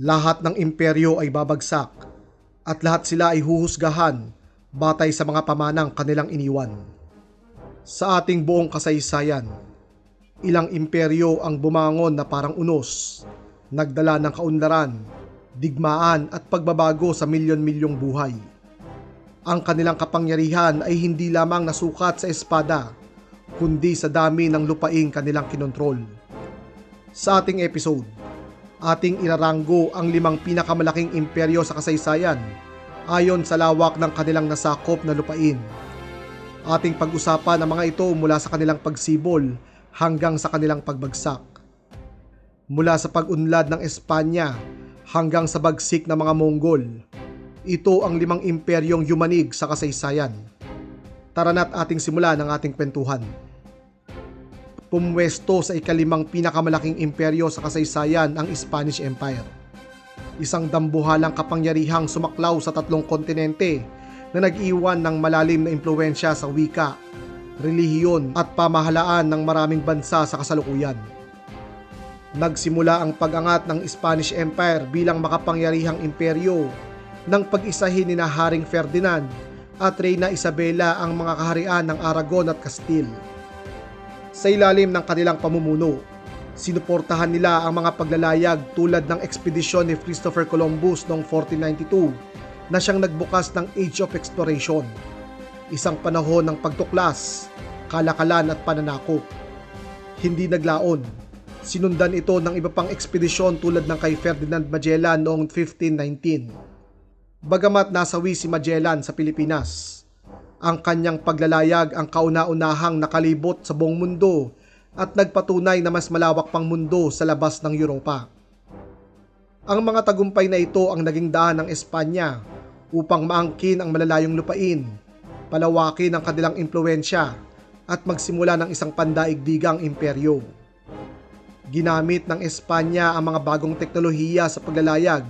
Lahat ng imperyo ay babagsak at lahat sila ay huhusgahan batay sa mga pamanang kanilang iniwan. Sa ating buong kasaysayan, ilang imperyo ang bumangon na parang unos, nagdala ng kaunlaran, digmaan at pagbabago sa milyon-milyong buhay. Ang kanilang kapangyarihan ay hindi lamang nasukat sa espada, kundi sa dami ng lupaing kanilang kinontrol. Sa ating episode, ating iraranggo ang limang pinakamalaking imperyo sa kasaysayan ayon sa lawak ng kanilang nasakop na lupain. Ating pag-usapan ang mga ito mula sa kanilang pagsibol hanggang sa kanilang pagbagsak. Mula sa pag-unlad ng Espanya hanggang sa bagsik ng mga Mongol, ito ang limang imperyong yumanig sa kasaysayan. Tara na't ating simulan ang ating kwentuhan pumwesto sa ikalimang pinakamalaking imperyo sa kasaysayan ang Spanish Empire. Isang dambuhalang kapangyarihang sumaklaw sa tatlong kontinente na nag-iwan ng malalim na impluensya sa wika, relihiyon at pamahalaan ng maraming bansa sa kasalukuyan. Nagsimula ang pag-angat ng Spanish Empire bilang makapangyarihang imperyo nang pag-isahin ni na Haring Ferdinand at Reyna Isabela ang mga kaharian ng Aragon at Castile sa ilalim ng kanilang pamumuno. Sinuportahan nila ang mga paglalayag tulad ng ekspedisyon ni Christopher Columbus noong 1492 na siyang nagbukas ng Age of Exploration. Isang panahon ng pagtuklas, kalakalan at pananakop. Hindi naglaon. Sinundan ito ng iba pang ekspedisyon tulad ng kay Ferdinand Magellan noong 1519. Bagamat nasawi si Magellan sa Pilipinas, ang kanyang paglalayag ang kauna-unahang nakalibot sa buong mundo at nagpatunay na mas malawak pang mundo sa labas ng Europa. Ang mga tagumpay na ito ang naging daan ng Espanya upang maangkin ang malalayong lupain, palawakin ang kanilang impluensya at magsimula ng isang pandaigdigang imperyo. Ginamit ng Espanya ang mga bagong teknolohiya sa paglalayag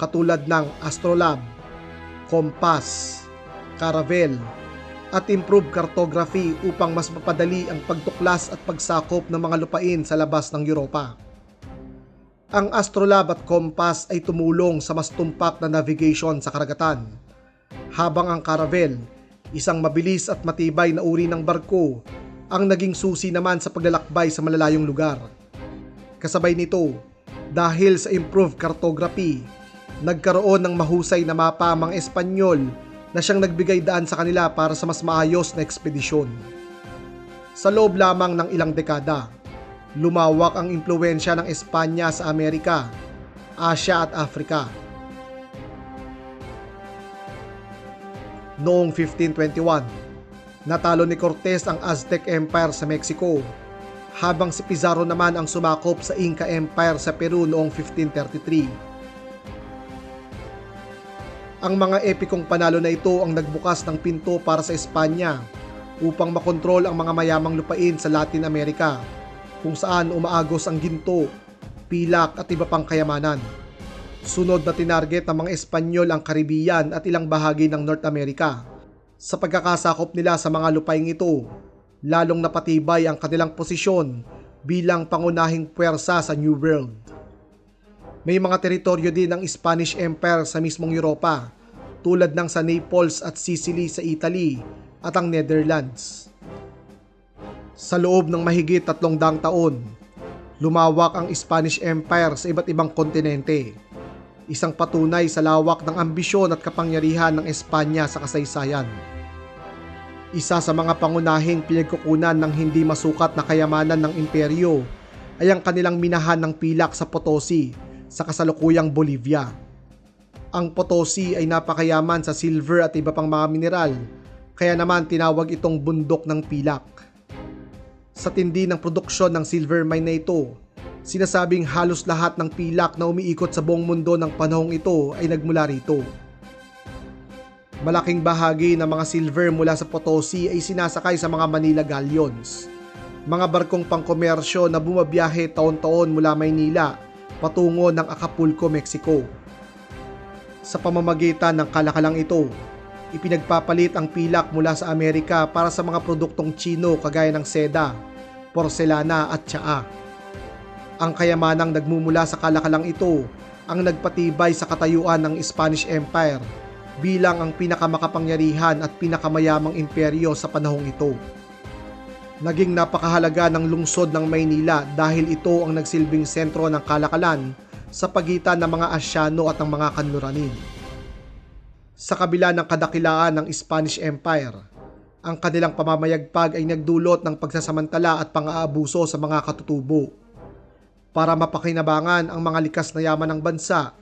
katulad ng astrolab, kompas, caravel, at improve cartography upang mas mapadali ang pagtuklas at pagsakop ng mga lupain sa labas ng Europa. Ang astrolab at compass ay tumulong sa mas tumpak na navigation sa karagatan, habang ang caravel, isang mabilis at matibay na uri ng barko, ang naging susi naman sa paglalakbay sa malalayong lugar. Kasabay nito, dahil sa improved cartography, nagkaroon ng mahusay na mapa mga Espanyol na siyang nagbigay daan sa kanila para sa mas maayos na ekspedisyon. Sa loob lamang ng ilang dekada, lumawak ang impluensya ng Espanya sa Amerika, Asya at Afrika. Noong 1521, natalo ni Cortez ang Aztec Empire sa Mexico, habang si Pizarro naman ang sumakop sa Inca Empire sa Peru noong 1533 ang mga epikong panalo na ito ang nagbukas ng pinto para sa Espanya upang makontrol ang mga mayamang lupain sa Latin America kung saan umaagos ang ginto, pilak at iba pang kayamanan. Sunod na tinarget ng mga Espanyol ang Caribbean at ilang bahagi ng North America. Sa pagkakasakop nila sa mga lupaing ito, lalong napatibay ang kanilang posisyon bilang pangunahing puwersa sa New World. May mga teritoryo din ng Spanish Empire sa mismong Europa tulad ng sa Naples at Sicily sa Italy at ang Netherlands. Sa loob ng mahigit tatlong daang taon, lumawak ang Spanish Empire sa iba't ibang kontinente. Isang patunay sa lawak ng ambisyon at kapangyarihan ng Espanya sa kasaysayan. Isa sa mga pangunahing pinagkukunan ng hindi masukat na kayamanan ng imperyo ay ang kanilang minahan ng pilak sa Potosi sa kasalukuyang Bolivia. Ang Potosi ay napakayaman sa silver at iba pang mga mineral, kaya naman tinawag itong bundok ng pilak. Sa tindi ng produksyon ng silver mine na ito, sinasabing halos lahat ng pilak na umiikot sa buong mundo ng panahong ito ay nagmula rito. Malaking bahagi ng mga silver mula sa Potosi ay sinasakay sa mga Manila galleons, mga barkong pangkomersyo na bumabiyahe taon-taon mula Maynila patungo ng Acapulco, Mexico. Sa pamamagitan ng kalakalang ito, ipinagpapalit ang pilak mula sa Amerika para sa mga produktong Chino kagaya ng seda, porselana at tsaa. Ang kayamanang nagmumula sa kalakalang ito ang nagpatibay sa katayuan ng Spanish Empire bilang ang pinakamakapangyarihan at pinakamayamang imperyo sa panahong ito. Naging napakahalaga ng lungsod ng Maynila dahil ito ang nagsilbing sentro ng kalakalan sa pagitan ng mga Asyano at ng mga Kanluranin. Sa kabila ng kadakilaan ng Spanish Empire, ang kanilang pamamayagpag ay nagdulot ng pagsasamantala at pang-aabuso sa mga katutubo. Para mapakinabangan ang mga likas na yaman ng bansa,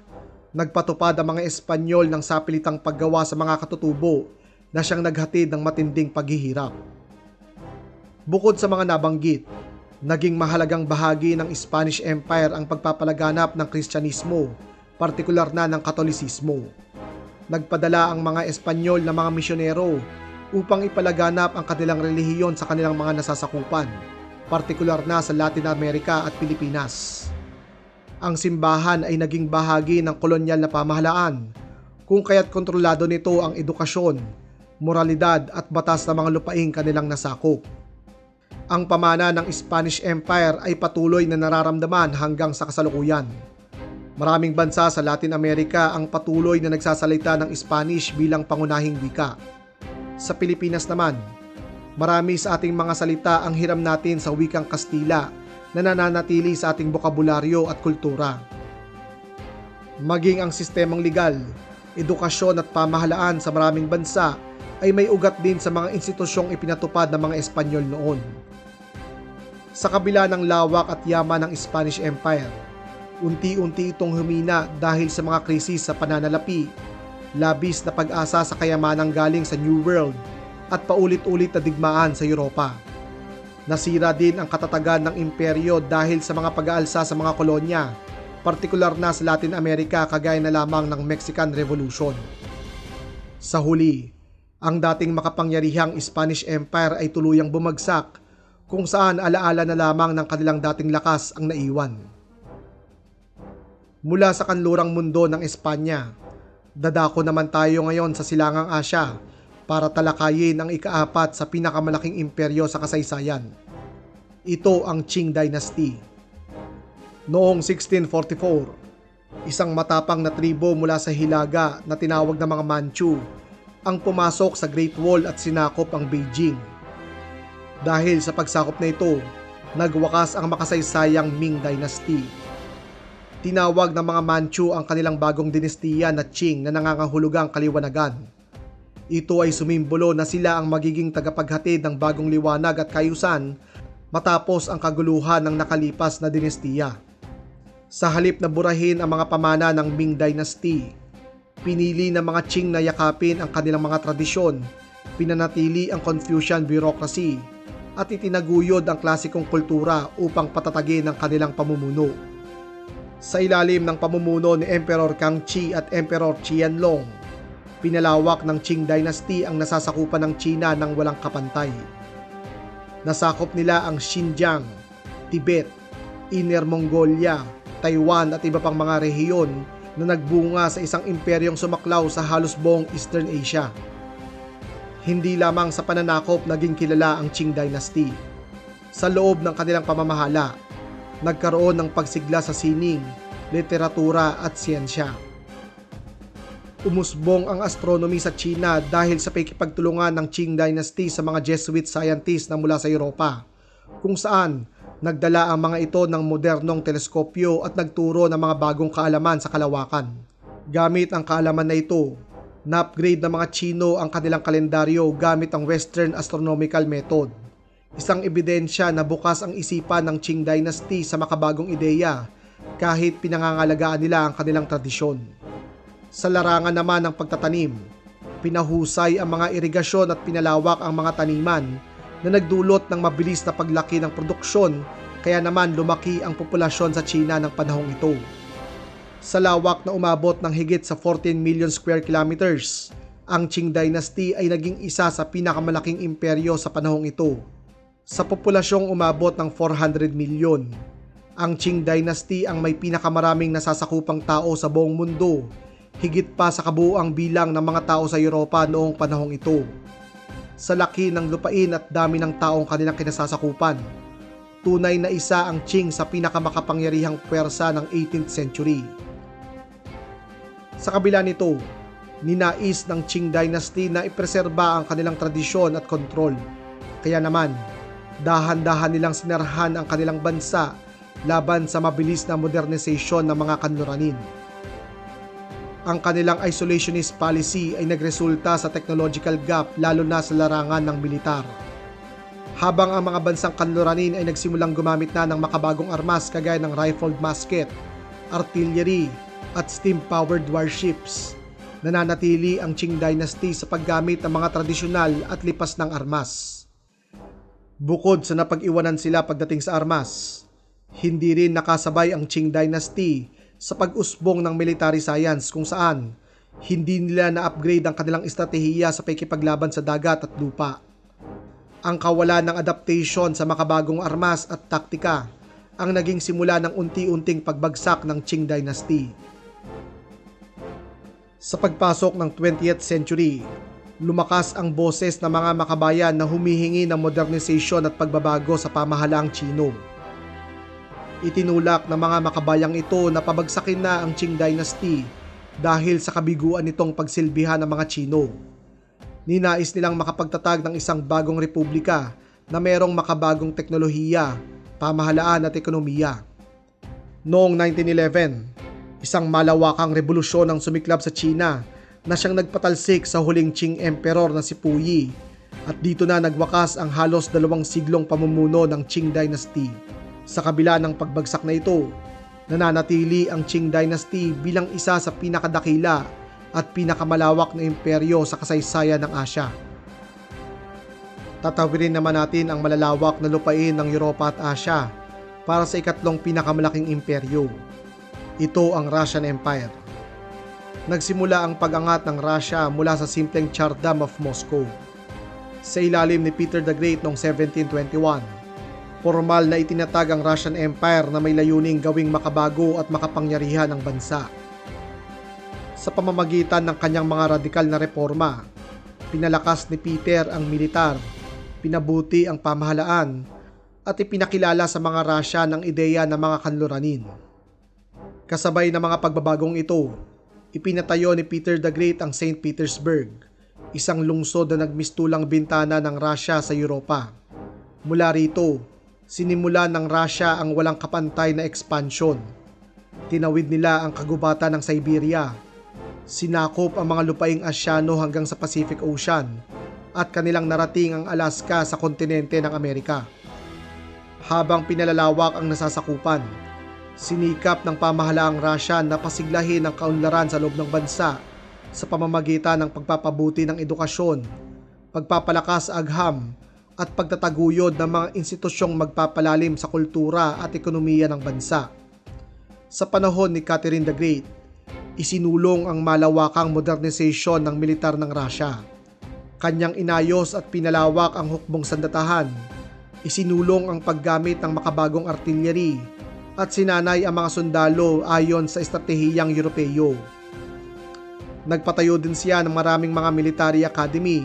nagpatupad ang mga Espanyol ng sapilitang paggawa sa mga katutubo na siyang naghatid ng matinding paghihirap. Bukod sa mga nabanggit, naging mahalagang bahagi ng Spanish Empire ang pagpapalaganap ng Kristyanismo, partikular na ng Katolisismo. Nagpadala ang mga Espanyol na mga misyonero upang ipalaganap ang kanilang relihiyon sa kanilang mga nasasakupan, partikular na sa Latin America at Pilipinas. Ang simbahan ay naging bahagi ng kolonyal na pamahalaan, kung kaya't kontrolado nito ang edukasyon, moralidad at batas ng mga lupaing kanilang nasakop. Ang pamana ng Spanish Empire ay patuloy na nararamdaman hanggang sa kasalukuyan. Maraming bansa sa Latin America ang patuloy na nagsasalita ng Spanish bilang pangunahing wika. Sa Pilipinas naman, marami sa ating mga salita ang hiram natin sa wikang Kastila na nananatili sa ating bokabularyo at kultura. Maging ang sistemang legal, edukasyon at pamahalaan sa maraming bansa ay may ugat din sa mga institusyong ipinatupad ng mga Espanyol noon. Sa kabila ng lawak at yaman ng Spanish Empire, unti-unti itong humina dahil sa mga krisis sa pananalapi, labis na pag-asa sa kayamanang galing sa New World at paulit-ulit na digmaan sa Europa. Nasira din ang katatagan ng imperyo dahil sa mga pag-aalsa sa mga kolonya, partikular na sa Latin America kagaya na lamang ng Mexican Revolution. Sa huli, ang dating makapangyarihang Spanish Empire ay tuluyang bumagsak kung saan alaala na lamang ng kanilang dating lakas ang naiwan. Mula sa kanlurang mundo ng Espanya, dadako naman tayo ngayon sa Silangang Asya para talakayin ang ikaapat sa pinakamalaking imperyo sa kasaysayan. Ito ang Qing Dynasty. Noong 1644, isang matapang na tribo mula sa Hilaga na tinawag na mga Manchu ang pumasok sa Great Wall at sinakop ang Beijing. Dahil sa pagsakop na ito, nagwakas ang makasaysayang Ming Dynasty. Tinawag ng mga Manchu ang kanilang bagong dinastiya na Qing na nangangahulugang kaliwanagan. Ito ay sumimbolo na sila ang magiging tagapaghatid ng bagong liwanag at kayusan matapos ang kaguluhan ng nakalipas na dinastiya. Sa halip na burahin ang mga pamana ng Ming Dynasty, pinili ng mga Qing na yakapin ang kanilang mga tradisyon, pinanatili ang Confucian bureaucracy, at itinaguyod ang klasikong kultura upang patatagin ang kanilang pamumuno. Sa ilalim ng pamumuno ni Emperor Kangxi at Emperor Qianlong, pinalawak ng Qing Dynasty ang nasasakupan ng China ng walang kapantay. Nasakop nila ang Xinjiang, Tibet, Inner Mongolia, Taiwan at iba pang mga rehiyon na nagbunga sa isang imperyong sumaklaw sa halos buong Eastern Asia. Hindi lamang sa pananakop naging kilala ang Qing Dynasty. Sa loob ng kanilang pamamahala, nagkaroon ng pagsigla sa sining, literatura at siyensya. Umusbong ang astronomy sa China dahil sa pakikipagtulungan ng Qing Dynasty sa mga Jesuit scientists na mula sa Europa, kung saan nagdala ang mga ito ng modernong teleskopyo at nagturo ng mga bagong kaalaman sa kalawakan. Gamit ang kaalaman na ito, na-upgrade ng mga Chino ang kanilang kalendaryo gamit ang Western Astronomical Method. Isang ebidensya na bukas ang isipan ng Qing Dynasty sa makabagong ideya kahit pinangangalagaan nila ang kanilang tradisyon. Sa larangan naman ng pagtatanim, pinahusay ang mga irigasyon at pinalawak ang mga taniman na nagdulot ng mabilis na paglaki ng produksyon kaya naman lumaki ang populasyon sa China ng panahong ito. Sa lawak na umabot ng higit sa 14 million square kilometers, ang Qing Dynasty ay naging isa sa pinakamalaking imperyo sa panahong ito. Sa populasyong umabot ng 400 milyon, ang Qing Dynasty ang may pinakamaraming nasasakupang tao sa buong mundo higit pa sa kabuuang bilang ng mga tao sa Europa noong panahong ito. Sa laki ng lupain at dami ng taong kanilang kinasasakupan, tunay na isa ang Qing sa pinakamakapangyarihang puwersa ng 18th century. Sa kabila nito, ninais ng Qing Dynasty na ipreserba ang kanilang tradisyon at kontrol. Kaya naman, dahan-dahan nilang sinarhan ang kanilang bansa laban sa mabilis na modernisasyon ng mga kanluranin. Ang kanilang isolationist policy ay nagresulta sa technological gap lalo na sa larangan ng militar. Habang ang mga bansang kanluranin ay nagsimulang gumamit na ng makabagong armas kagaya ng rifled musket, artillery, at steam-powered warships, nananatili ang Qing Dynasty sa paggamit ng mga tradisyonal at lipas ng armas. Bukod sa napag-iwanan sila pagdating sa armas, hindi rin nakasabay ang Qing Dynasty sa pag-usbong ng military science kung saan hindi nila na-upgrade ang kanilang estratehiya sa pakikipaglaban sa dagat at lupa. Ang kawalan ng adaptation sa makabagong armas at taktika ang naging simula ng unti-unting pagbagsak ng Qing Dynasty. Sa pagpasok ng 20th century, lumakas ang boses ng mga makabayan na humihingi ng modernisasyon at pagbabago sa pamahalaang Chino. Itinulak ng mga makabayang ito na pabagsakin na ang Qing Dynasty dahil sa kabiguan nitong pagsilbihan ng mga Chino. Ninais nilang makapagtatag ng isang bagong republika na merong makabagong teknolohiya, pamahalaan at ekonomiya. Noong 1911, isang malawakang revolusyon ang sumiklab sa China na siyang nagpatalsik sa huling Qing Emperor na si Puyi at dito na nagwakas ang halos dalawang siglong pamumuno ng Qing Dynasty. Sa kabila ng pagbagsak na ito, nananatili ang Qing Dynasty bilang isa sa pinakadakila at pinakamalawak na imperyo sa kasaysayan ng Asya. Tatawirin naman natin ang malalawak na lupain ng Europa at Asya para sa ikatlong pinakamalaking imperyo. Ito ang Russian Empire. Nagsimula ang pag-angat ng Russia mula sa simpleng Tsardam of Moscow. Sa ilalim ni Peter the Great noong 1721, formal na itinatag ang Russian Empire na may layuning gawing makabago at makapangyarihan ng bansa sa pamamagitan ng kanyang mga radikal na reforma. Pinalakas ni Peter ang militar, pinabuti ang pamahalaan, at ipinakilala sa mga Russia ng ideya ng mga kanluranin. Kasabay ng mga pagbabagong ito, ipinatayo ni Peter the Great ang St. Petersburg, isang lungsod na nagmistulang bintana ng Russia sa Europa. Mula rito, sinimula ng Russia ang walang kapantay na ekspansyon. Tinawid nila ang kagubatan ng Siberia, sinakop ang mga lupaing Asyano hanggang sa Pacific Ocean at kanilang narating ang Alaska sa kontinente ng Amerika. Habang pinalalawak ang nasasakupan, sinikap ng pamahalaang Russia na pasiglahin ang kaunlaran sa loob ng bansa sa pamamagitan ng pagpapabuti ng edukasyon, pagpapalakas agham, at pagtataguyod ng mga institusyong magpapalalim sa kultura at ekonomiya ng bansa. Sa panahon ni Catherine the Great, isinulong ang malawakang modernisasyon ng militar ng Russia. Kanyang inayos at pinalawak ang hukbong sandatahan, isinulong ang paggamit ng makabagong artillery, at sinanay ang mga sundalo ayon sa estratehiyang Europeo. Nagpatayo din siya ng maraming mga military academy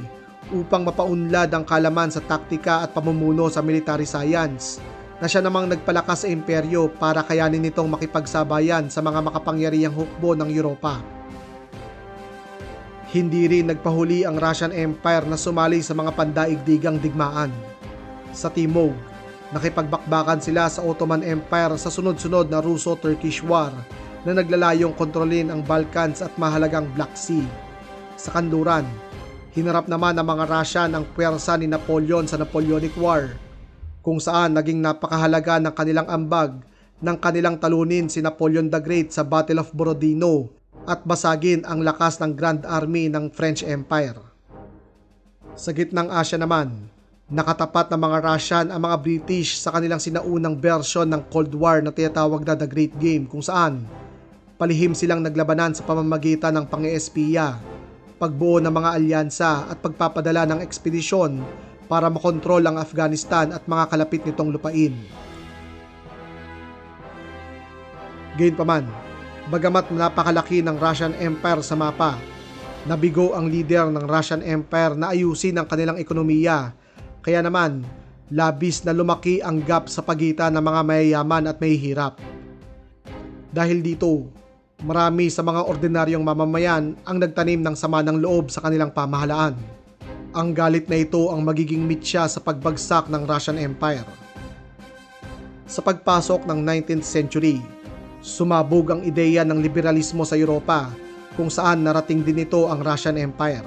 upang mapaunlad ang kalaman sa taktika at pamumuno sa military science na siya namang nagpalakas sa imperyo para kayanin nitong makipagsabayan sa mga makapangyarihang hukbo ng Europa. Hindi rin nagpahuli ang Russian Empire na sumali sa mga pandaigdigang digmaan. Sa Timog, nakipagbakbakan sila sa Ottoman Empire sa sunod-sunod na Russo-Turkish War na naglalayong kontrolin ang Balkans at mahalagang Black Sea. Sa kanluran, hinarap naman ng mga Russian ang puwersa ni Napoleon sa Napoleonic War kung saan naging napakahalaga ng kanilang ambag ng kanilang talunin si Napoleon the Great sa Battle of Borodino at basagin ang lakas ng Grand Army ng French Empire. Sa gitnang Asya naman, nakatapat ng mga Russian ang mga British sa kanilang sinaunang version ng Cold War na tinatawag na The Great Game kung saan palihim silang naglabanan sa pamamagitan ng pang-espiya, pagbuo ng mga alyansa at pagpapadala ng ekspedisyon para makontrol ang Afghanistan at mga kalapit nitong lupain. Gayunpaman, bagamat napakalaki ng Russian Empire sa mapa, nabigo ang leader ng Russian Empire na ayusin ang kanilang ekonomiya, kaya naman labis na lumaki ang gap sa pagitan ng mga mayayaman at mahihirap. Dahil dito, Marami sa mga ordinaryong mamamayan ang nagtanim ng sama ng loob sa kanilang pamahalaan. Ang galit na ito ang magiging mitya sa pagbagsak ng Russian Empire. Sa pagpasok ng 19th century, sumabog ang ideya ng liberalismo sa Europa kung saan narating din ito ang Russian Empire.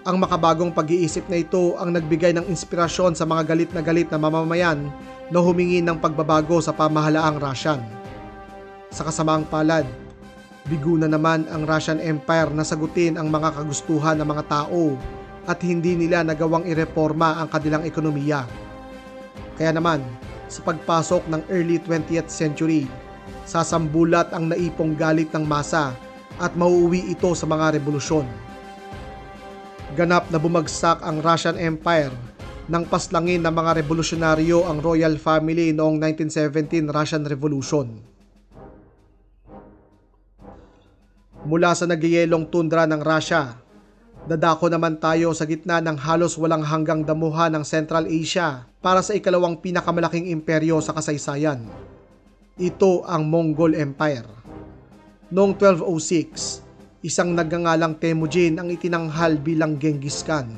Ang makabagong pag-iisip na ito ang nagbigay ng inspirasyon sa mga galit na galit na mamamayan na humingi ng pagbabago sa pamahalaang Russian. Sa kasamaang palad, bigo na naman ang Russian Empire na sagutin ang mga kagustuhan ng mga tao at hindi nila nagawang ireforma ang kanilang ekonomiya. Kaya naman, sa pagpasok ng early 20th century, sasambulat ang naipong galit ng masa at mauuwi ito sa mga revolusyon. Ganap na bumagsak ang Russian Empire nang paslangin ng mga revolusyonaryo ang royal family noong 1917 Russian Revolution. Mula sa nagyayelong tundra ng Russia, dadako naman tayo sa gitna ng halos walang hanggang damuhan ng Central Asia para sa ikalawang pinakamalaking imperyo sa kasaysayan. Ito ang Mongol Empire. Noong 1206, isang nagngangalang Temujin ang itinanghal bilang Genghis Khan.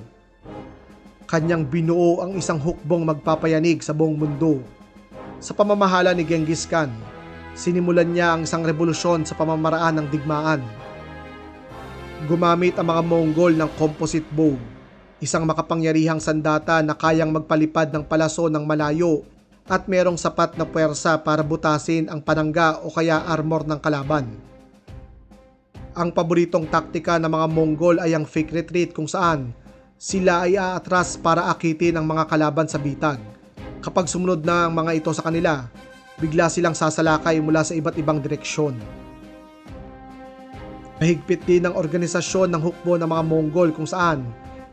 Kanyang binuo ang isang hukbong magpapayanig sa buong mundo. Sa pamamahala ni Genghis Khan, sinimulan niya ang isang revolusyon sa pamamaraan ng digmaan. Gumamit ang mga Mongol ng composite bow, isang makapangyarihang sandata na kayang magpalipad ng palaso ng malayo at merong sapat na puwersa para butasin ang panangga o kaya armor ng kalaban. Ang paboritong taktika ng mga Mongol ay ang fake retreat kung saan sila ay aatras para akitin ang mga kalaban sa bitag. Kapag sumunod na ang mga ito sa kanila, bigla silang sasalakay mula sa iba't ibang direksyon. Mahigpit din ang organisasyon ng hukbo ng mga Mongol kung saan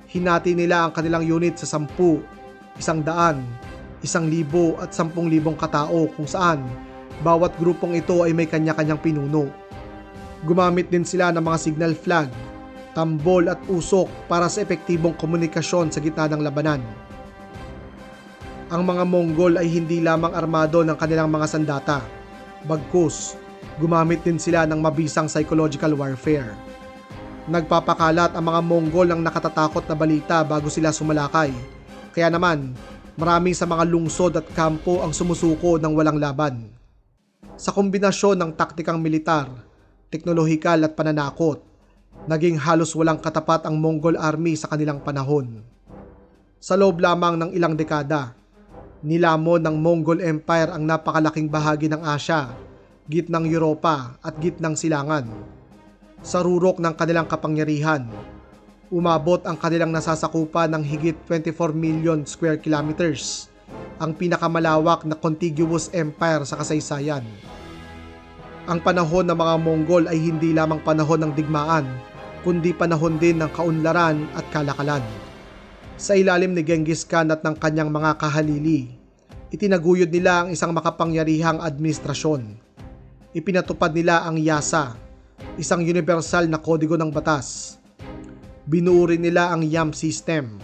hinati nila ang kanilang unit sa sampu, isang daan, isang libo at sampung libong katao kung saan bawat grupong ito ay may kanya-kanyang pinuno. Gumamit din sila ng mga signal flag, tambol at usok para sa epektibong komunikasyon sa gitna ng labanan. Ang mga Mongol ay hindi lamang armado ng kanilang mga sandata, bagkus, gumamit din sila ng mabisang psychological warfare. Nagpapakalat ang mga Mongol ng nakatatakot na balita bago sila sumalakay. Kaya naman, marami sa mga lungsod at kampo ang sumusuko ng walang laban. Sa kombinasyon ng taktikang militar, teknolohikal at pananakot, naging halos walang katapat ang Mongol army sa kanilang panahon. Sa loob lamang ng ilang dekada, nilamon ng Mongol Empire ang napakalaking bahagi ng Asya, gitnang Europa at gitnang Silangan. Sa rurok ng kanilang kapangyarihan, umabot ang kanilang nasasakupan ng higit 24 million square kilometers, ang pinakamalawak na contiguous empire sa kasaysayan. Ang panahon ng mga Mongol ay hindi lamang panahon ng digmaan, kundi panahon din ng kaunlaran at kalakalan. Sa ilalim ni Genghis Khan at ng kanyang mga kahalili, itinaguyod nila ang isang makapangyarihang administrasyon. Ipinatupad nila ang Yasa, isang universal na kodigo ng batas. Binuo rin nila ang YAM system,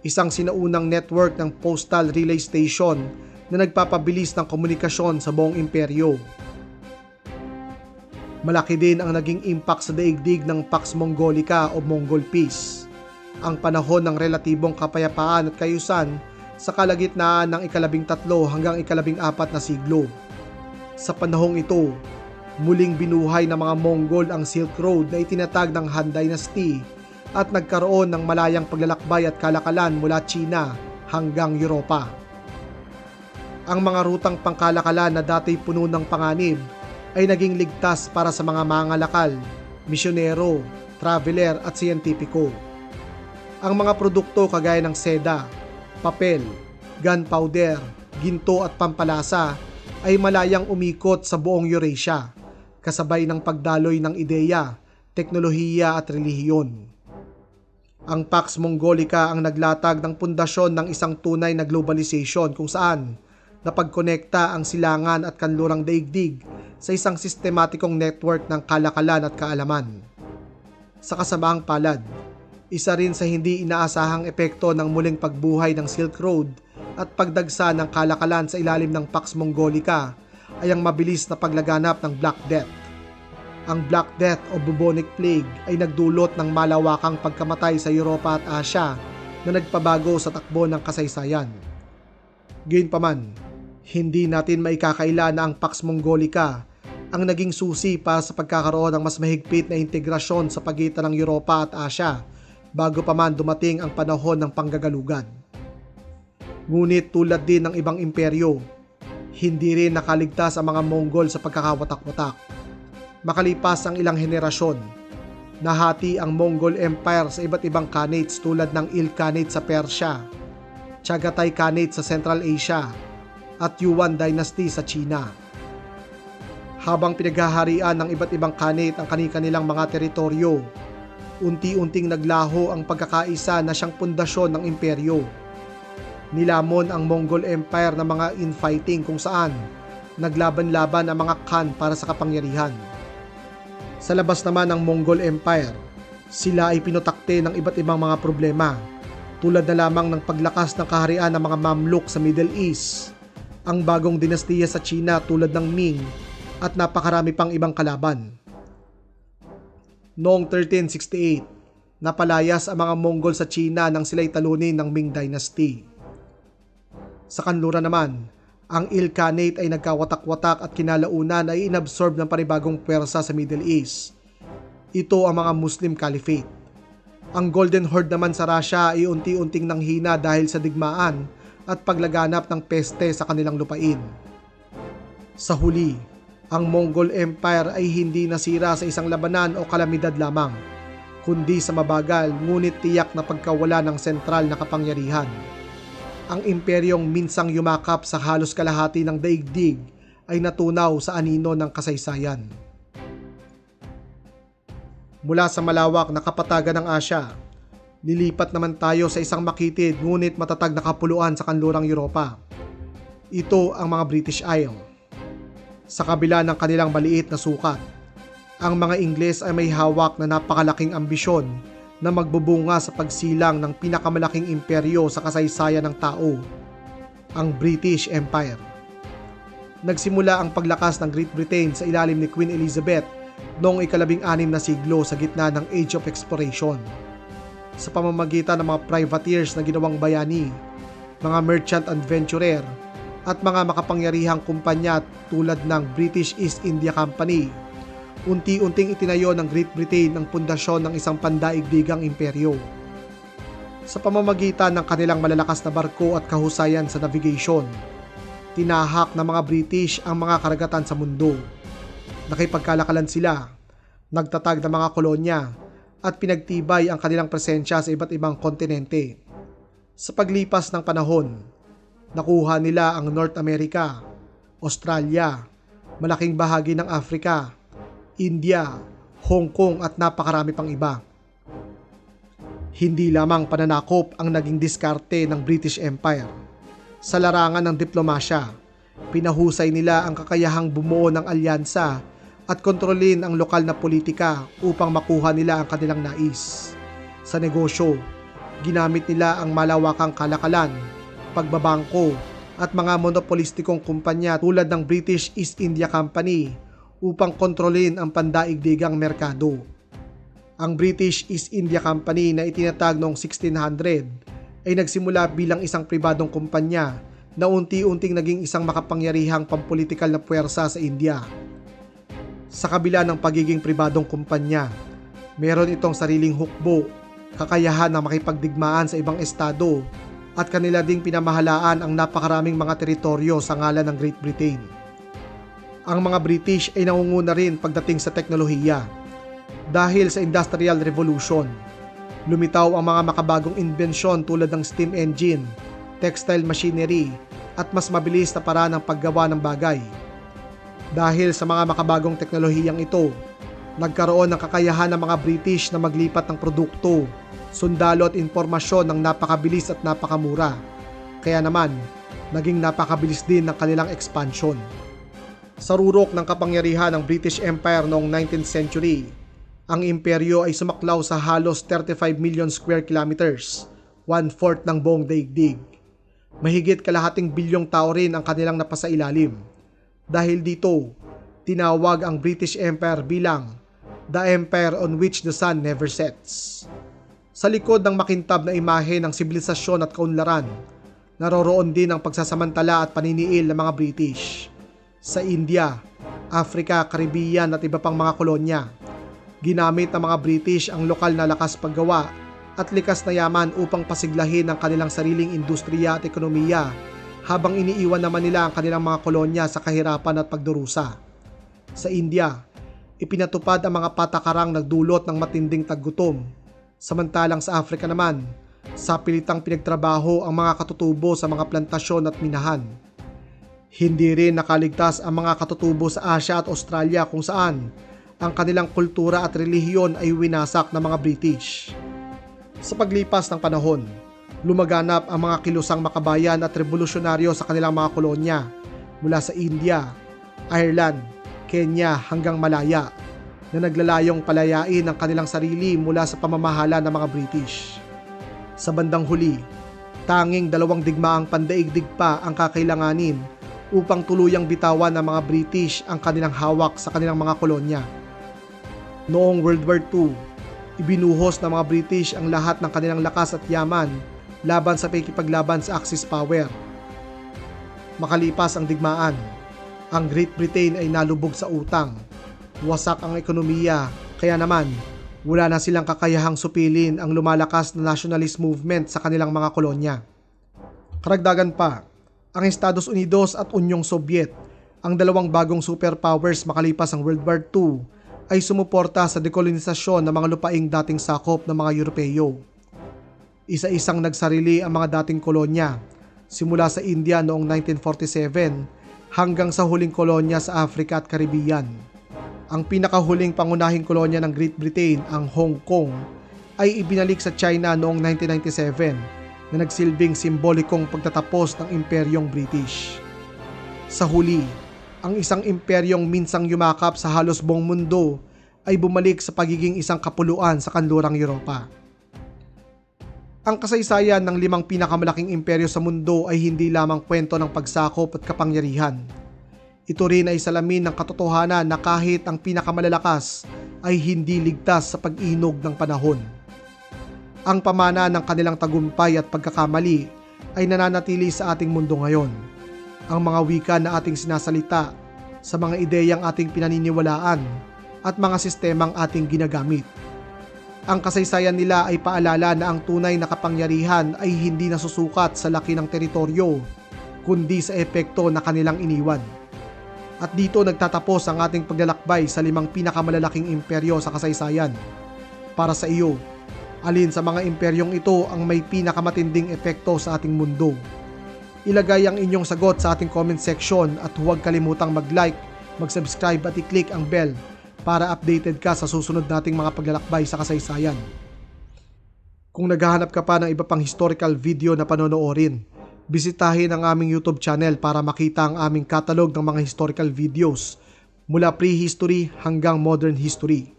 isang sinaunang network ng postal relay station na nagpapabilis ng komunikasyon sa buong imperyo. Malaki din ang naging impact sa daigdig ng Pax Mongolica o Mongol Peace, ang panahon ng relatibong kapayapaan at kayusan sa kalagitnaan ng ikalabing tatlo hanggang ikalabing apat na siglo. Sa panahong ito, muling binuhay ng mga Mongol ang Silk Road na itinatag ng Han Dynasty at nagkaroon ng malayang paglalakbay at kalakalan mula China hanggang Europa. Ang mga rutang pangkalakalan na dati puno ng panganib ay naging ligtas para sa mga mangalakal, misyonero, traveler at siyentipiko. Ang mga produkto kagaya ng seda, papel, gunpowder, ginto at pampalasa ay malayang umikot sa buong Eurasia, kasabay ng pagdaloy ng ideya, teknolohiya at relihiyon. Ang Pax Mongolica ang naglatag ng pundasyon ng isang tunay na globalization kung saan napagkonekta ang silangan at kanlurang daigdig sa isang sistematikong network ng kalakalan at kaalaman. Sa kasamaang palad, isa rin sa hindi inaasahang epekto ng muling pagbuhay ng Silk Road at pagdagsa ng kalakalan sa ilalim ng Pax Mongolica ay ang mabilis na paglaganap ng Black Death. Ang Black Death o bubonic plague ay nagdulot ng malawakang pagkamatay sa Europa at Asia na nagpabago sa takbo ng kasaysayan. Gayunpaman, hindi natin maikakaila na ang Pax Mongolica ang naging susi para sa pagkakaroon ng mas mahigpit na integrasyon sa pagitan ng Europa at Asia bago pa man dumating ang panahon ng panggagalugan. Ngunit tulad din ng ibang imperyo, hindi rin nakaligtas ang mga Mongol sa pagkakawatak-watak. Makalipas ang ilang henerasyon, nahati ang Mongol Empire sa iba't ibang khanates tulad ng Il Khanate sa Persya, Chagatai Khanate sa Central Asia, at Yuan Dynasty sa China. Habang pinaghaharian ng iba't ibang khanate ang kani-kanilang mga teritoryo, unti-unting naglaho ang pagkakaisa na siyang pundasyon ng imperyo. Nilamon ang Mongol Empire ng mga infighting kung saan naglaban-laban ang mga Khan para sa kapangyarihan. Sa labas naman ng Mongol Empire, sila ay pinutakte ng iba't ibang mga problema tulad na lamang ng paglakas ng kaharian ng mga Mamluk sa Middle East, ang bagong dinastiya sa China tulad ng Ming at napakarami pang ibang kalaban. Noong 1368, napalayas ang mga Mongol sa China nang sila'y talunin ng Ming Dynasty. Sa kanluran naman, ang Il Khanate ay nagkawatak-watak at kinalaunan ay inabsorb ng panibagong pwersa sa Middle East. Ito ang mga Muslim Caliphate. Ang Golden Horde naman sa Russia ay unti-unting nanghina dahil sa digmaan at paglaganap ng peste sa kanilang lupain. Sa huli, ang Mongol Empire ay hindi nasira sa isang labanan o kalamidad lamang, kundi sa mabagal ngunit tiyak na pagkawala ng sentral na kapangyarihan. Ang imperyong minsang yumakap sa halos kalahati ng daigdig ay natunaw sa anino ng kasaysayan. Mula sa malawak na kapatagan ng Asya, Lilipat naman tayo sa isang makitid ngunit matatag na kapuluan sa kanlurang Europa. Ito ang mga British Isle. Sa kabila ng kanilang maliit na sukat, ang mga Ingles ay may hawak na napakalaking ambisyon na magbubunga sa pagsilang ng pinakamalaking imperyo sa kasaysayan ng tao, ang British Empire. Nagsimula ang paglakas ng Great Britain sa ilalim ni Queen Elizabeth noong ikalabing anim na siglo sa gitna ng Age of Exploration sa pamamagitan ng mga privateers na ginawang bayani, mga merchant adventurer, at mga makapangyarihang kumpanya tulad ng British East India Company. Unti-unting itinayo ng Great Britain ang pundasyon ng isang pandaigdigang imperyo. Sa pamamagitan ng kanilang malalakas na barko at kahusayan sa navigation, tinahak ng mga British ang mga karagatan sa mundo. Nakipagkalakalan sila, nagtatag ng mga kolonya at pinagtibay ang kanilang presensya sa iba't ibang kontinente. Sa paglipas ng panahon, nakuha nila ang North America, Australia, malaking bahagi ng Africa, India, Hong Kong at napakarami pang iba. Hindi lamang pananakop ang naging diskarte ng British Empire. Sa larangan ng diplomasya, pinahusay nila ang kakayahang bumuo ng alyansa at kontrolin ang lokal na politika upang makuha nila ang kanilang nais. Sa negosyo, ginamit nila ang malawakang kalakalan, pagbabangko at mga monopolistikong kumpanya tulad ng British East India Company upang kontrolin ang pandaigdigang merkado. Ang British East India Company na itinatag noong 1600 ay nagsimula bilang isang pribadong kumpanya na unti-unting naging isang makapangyarihang pampolitikal na puwersa sa India sa kabila ng pagiging pribadong kumpanya, meron itong sariling hukbo, kakayahan na makipagdigmaan sa ibang estado at kanila ding pinamahalaan ang napakaraming mga teritoryo sa ngalan ng Great Britain. Ang mga British ay nangunguna rin pagdating sa teknolohiya. Dahil sa Industrial Revolution, lumitaw ang mga makabagong imbensyon tulad ng steam engine, textile machinery, at mas mabilis na paraan ng paggawa ng bagay dahil sa mga makabagong teknolohiyang ito, nagkaroon ng kakayahan ng mga British na maglipat ng produkto, sundalo at impormasyon ng napakabilis at napakamura. Kaya naman, naging napakabilis din ng kanilang expansion. Sa rurok ng kapangyarihan ng British Empire noong 19th century, ang imperyo ay sumaklaw sa halos 35 million square kilometers, one-fourth ng buong daigdig. Mahigit kalahating bilyong tao rin ang kanilang napasailalim dahil dito, tinawag ang British Empire bilang the empire on which the sun never sets. Sa likod ng makintab na imahe ng sibilisasyon at kaunlaran, naroroon din ang pagsasamantala at paniniil ng mga British. Sa India, Africa, Caribbean at iba pang mga kolonya, ginamit ng mga British ang lokal na lakas paggawa at likas na yaman upang pasiglahin ang kanilang sariling industriya at ekonomiya habang iniiwan naman nila ang kanilang mga kolonya sa kahirapan at pagdurusa. Sa India, ipinatupad ang mga patakarang nagdulot ng matinding taggutom. Samantalang sa Africa naman, sa pilitang pinagtrabaho ang mga katutubo sa mga plantasyon at minahan. Hindi rin nakaligtas ang mga katutubo sa Asia at Australia kung saan ang kanilang kultura at relihiyon ay winasak ng mga British. Sa paglipas ng panahon, lumaganap ang mga kilusang makabayan at revolusyonaryo sa kanilang mga kolonya mula sa India, Ireland, Kenya hanggang Malaya na naglalayong palayain ang kanilang sarili mula sa pamamahala ng mga British. Sa bandang huli, tanging dalawang digmaang pandaigdig pa ang kakailanganin upang tuluyang bitawan ng mga British ang kanilang hawak sa kanilang mga kolonya. Noong World War II, ibinuhos ng mga British ang lahat ng kanilang lakas at yaman laban sa pakikipaglaban sa Axis power. Makalipas ang digmaan, ang Great Britain ay nalubog sa utang. Wasak ang ekonomiya, kaya naman wala na silang kakayahang supilin ang lumalakas na nationalist movement sa kanilang mga kolonya. Karagdagan pa, ang Estados Unidos at Unyong Soviet, ang dalawang bagong superpowers makalipas ang World War II, ay sumuporta sa dekolonisasyon ng mga lupaing dating sakop ng mga Europeo. Isa-isang nagsarili ang mga dating kolonya, simula sa India noong 1947 hanggang sa huling kolonya sa Africa at Caribbean. Ang pinakahuling pangunahing kolonya ng Great Britain, ang Hong Kong, ay ibinalik sa China noong 1997 na nagsilbing simbolikong pagtatapos ng imperyong British. Sa huli, ang isang imperyong minsang yumakap sa halos buong mundo ay bumalik sa pagiging isang kapuluan sa kanlurang Europa. Ang kasaysayan ng limang pinakamalaking imperyo sa mundo ay hindi lamang kwento ng pagsakop at kapangyarihan. Ito rin ay salamin ng katotohanan na kahit ang pinakamalalakas ay hindi ligtas sa pag-inog ng panahon. Ang pamana ng kanilang tagumpay at pagkakamali ay nananatili sa ating mundo ngayon. Ang mga wika na ating sinasalita, sa mga ideyang ating pinaniniwalaan at mga sistemang ating ginagamit. Ang kasaysayan nila ay paalala na ang tunay na kapangyarihan ay hindi nasusukat sa laki ng teritoryo, kundi sa epekto na kanilang iniwan. At dito nagtatapos ang ating paglalakbay sa limang pinakamalalaking imperyo sa kasaysayan. Para sa iyo, alin sa mga imperyong ito ang may pinakamatinding epekto sa ating mundo? Ilagay ang inyong sagot sa ating comment section at huwag kalimutang mag-like, mag-subscribe at i-click ang bell para updated ka sa susunod nating mga paglalakbay sa kasaysayan. Kung naghahanap ka pa ng iba pang historical video na panonoorin, bisitahin ang aming YouTube channel para makita ang aming catalog ng mga historical videos mula prehistory hanggang modern history.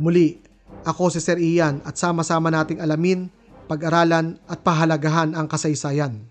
Muli, ako si Sir Ian at sama-sama nating alamin, pag-aralan at pahalagahan ang kasaysayan.